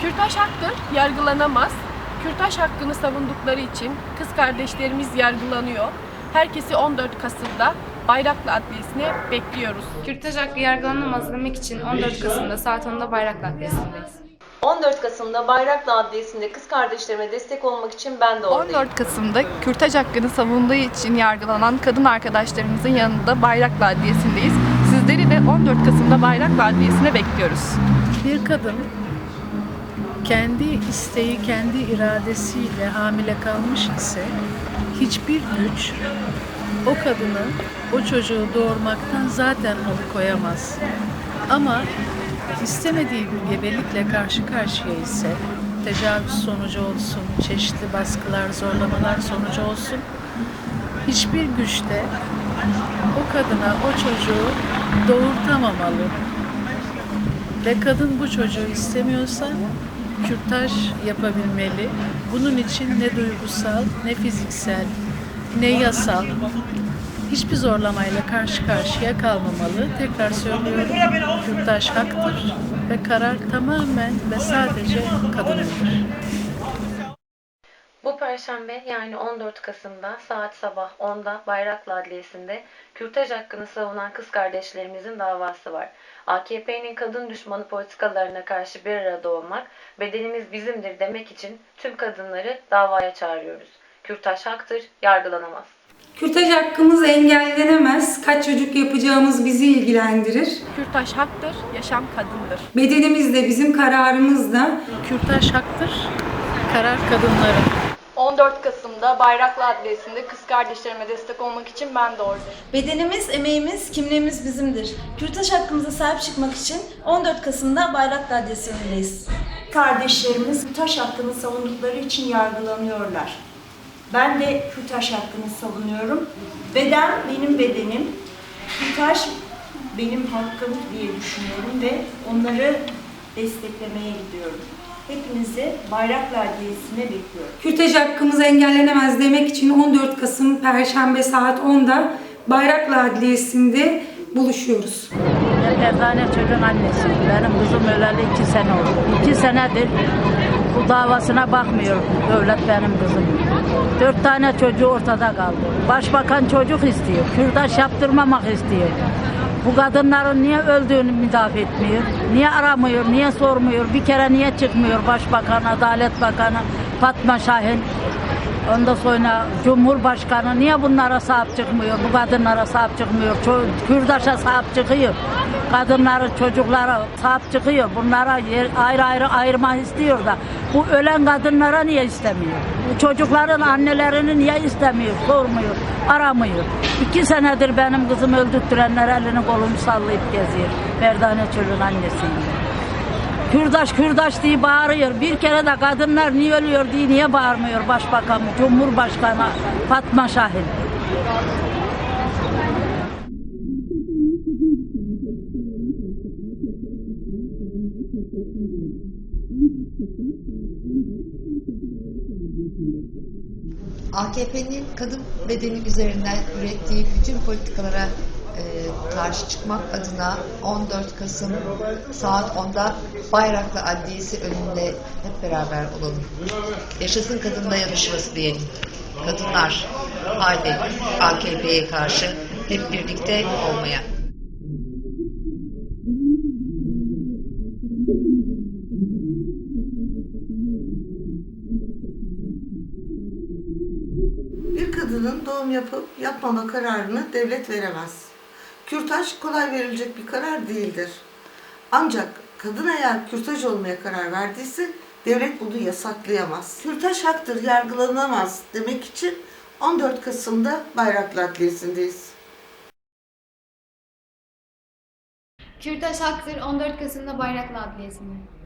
Kürtaj haktır, yargılanamaz. Kürtaj hakkını savundukları için kız kardeşlerimiz yargılanıyor. Herkesi 14 Kasım'da Bayraklı Adliyesi'ne bekliyoruz. Kürtaj hakkı yargılanamaz demek için 14 Kasım'da saat 10'da Bayraklı Adliyesi'ndeyiz. 14 Kasım'da Bayraklı Adliyesi'nde kız kardeşlerime destek olmak için ben de oradayım. 14 Kasım'da kürtaj hakkını savunduğu için yargılanan kadın arkadaşlarımızın yanında Bayraklı Adliyesi'ndeyiz. Sizleri de 14 Kasım'da Bayraklı Adliyesi'ne bekliyoruz. Bir kadın kendi isteği, kendi iradesiyle hamile kalmış ise hiçbir güç o kadını o çocuğu doğurmaktan zaten alıkoyamaz. Ama istemediği bir gebelikle karşı karşıya ise tecavüz sonucu olsun, çeşitli baskılar, zorlamalar sonucu olsun hiçbir güçte o kadına o çocuğu doğurtamamalı ve kadın bu çocuğu istemiyorsa kürtaj yapabilmeli. Bunun için ne duygusal, ne fiziksel, ne yasal hiçbir zorlamayla karşı karşıya kalmamalı. Tekrar söylüyorum, kürtaj haktır ve karar tamamen ve sadece kadınındır. Bu perşembe yani 14 Kasım'da saat sabah 10'da Bayraklı Adliyesi'nde kürtaj hakkını savunan kız kardeşlerimizin davası var. AKP'nin kadın düşmanı politikalarına karşı bir arada olmak, bedenimiz bizimdir demek için tüm kadınları davaya çağırıyoruz. Kürtaj haktır, yargılanamaz. Kürtaj hakkımız engellenemez. Kaç çocuk yapacağımız bizi ilgilendirir. Kürtaj haktır, yaşam kadındır. Bedenimiz de bizim kararımız da Kürtaj haktır, karar kadınların. 14 Kasım'da Bayraklı Adliyesi'nde kız kardeşlerime destek olmak için ben de oradayım. Bedenimiz, emeğimiz, kimliğimiz bizimdir. Kürtaj hakkımıza sahip çıkmak için 14 Kasım'da Bayraklı Adliyesi'ndeyiz. kardeşlerimiz taş hakkını savundukları için yargılanıyorlar. Ben de Kürtaş hakkını savunuyorum. Beden benim bedenim. Kürtaş benim hakkım diye düşünüyorum ve onları desteklemeye gidiyorum. Hepinizi Bayraklı Adliyesi'ne bekliyorum. Kürtaj hakkımız engellenemez demek için 14 Kasım Perşembe saat 10'da Bayraklı Adliyesi'nde buluşuyoruz. Bir tane çocuğun annesiyim. Benim kızım öleli iki sene oldu. İki senedir bu davasına bakmıyor devlet benim kızım. Dört tane çocuğu ortada kaldı. Başbakan çocuk istiyor. Kürdaş yaptırmamak istiyor. Bu kadınların niye öldüğünü müdafaa etmiyor? Niye aramıyor? Niye sormuyor? Bir kere niye çıkmıyor Başbakan, Adalet Bakanı, Fatma Şahin? Ondan sonra Cumhurbaşkanı niye bunlara sahip çıkmıyor, bu kadınlara sahip çıkmıyor, Kürdaş'a sahip çıkıyor, kadınları, çocuklara sahip çıkıyor, bunlara yer, ayrı ayrı ayırma istiyor da bu ölen kadınlara niye istemiyor? Bu çocukların annelerini niye istemiyor, sormuyor, aramıyor. İki senedir benim kızım öldürttürenler elini kolunu sallayıp geziyor. Merdane Çöl'ün annesiyim. Kürdaş Kürdaş diye bağırıyor. Bir kere de kadınlar niye ölüyor diye niye bağırmıyor Başbakan, Cumhurbaşkanı Fatma Şahin. AKP'nin kadın bedeni üzerinden ürettiği bütün politikalara e, karşı çıkmak adına 14 Kasım saat 10'da Bayraklı Adliyesi önünde hep beraber olalım. Yaşasın kadın dayanışması diyelim. Kadınlar haydi AKP'ye karşı hep birlikte olmaya. Bir kadının doğum yapıp yapmama kararını devlet veremez. Kürtaj kolay verilecek bir karar değildir. Ancak kadın eğer kürtaj olmaya karar verdiyse devlet bunu yasaklayamaz. Kürtaj haktır, yargılanamaz demek için 14 Kasım'da Bayraklı Adliyesi'ndeyiz. Kürtaj haktır 14 Kasım'da Bayraklı Adliyesi'nde.